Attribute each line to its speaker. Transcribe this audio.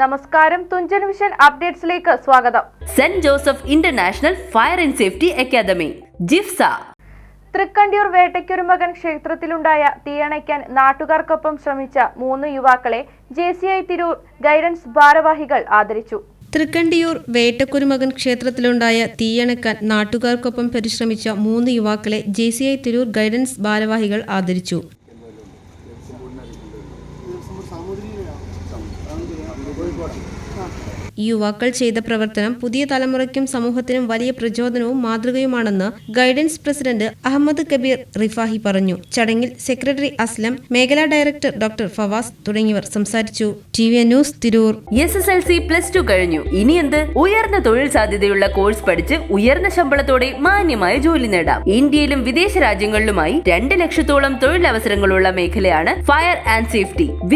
Speaker 1: നമസ്കാരം. തുഞ്ചൻ വിഷൻ അപ്ഡേറ്റ്സിലേക്ക് സ്വാഗതം.
Speaker 2: Saint Joseph international fire and safety academy ജിഫ്സ.
Speaker 1: Thrikkandiyur വേട്ടയ്ക്കൊരുമകൻ ക്ഷേത്രത്തിലുണ്ടായ തീയണയ്ക്കാൻ നാട്ടുകാർക്കൊപ്പം ശ്രമിച്ച മൂന്ന് യുവാക്കളെ J C I Tirur guidance ഭാരവാഹികൾ ആദരിച്ചു.
Speaker 3: തൃക്കണ്ടിയൂർ വേട്ടക്കുരുമകൻ ക്ഷേത്രത്തിലുണ്ടായ തീയണക്കാൻ നാട്ടുകാർക്കൊപ്പം പരിശ്രമിച്ച മൂന്ന് യുവാക്കളെ J C I Tirur guidance ഭാരവാഹികൾ ആദരിച്ചു. യുവാക്കൾ ചെയ്ത പ്രവർത്തനം പുതിയ തലമുറയ്ക്കും സമൂഹത്തിനും വലിയ പ്രചോദനവും മാതൃകയുമാണെന്ന് ഗൈഡൻസ് പ്രസിഡന്റ് അഹമ്മദ് കബീർ റിഫാഹി പറഞ്ഞു. ചടങ്ങിൽ സെക്രട്ടറി അസ്ലം മേഖലാ ഡയറക്ടർ ഡോക്ടർ ഫവാസ് തുടങ്ങിയവർ സംസാരിച്ചു. T V news Tirur.
Speaker 2: S S L C plus two കഴിഞ്ഞു. ഇനി എന്ത്? ഉയർന്ന തൊഴിൽ സാധ്യതയുള്ള കോഴ്സ് പഠിച്ച് ഉയർന്ന ശമ്പളത്തോടെ മാന്യമായ ജോലി നേടാം. ഇന്ത്യയിലും വിദേശ രാജ്യങ്ങളിലുമായി രണ്ട് ലക്ഷത്തോളം തൊഴിലവസരങ്ങളുള്ള മേഖലയാണ് ഫയർ ആൻഡ് സേഫ്റ്റി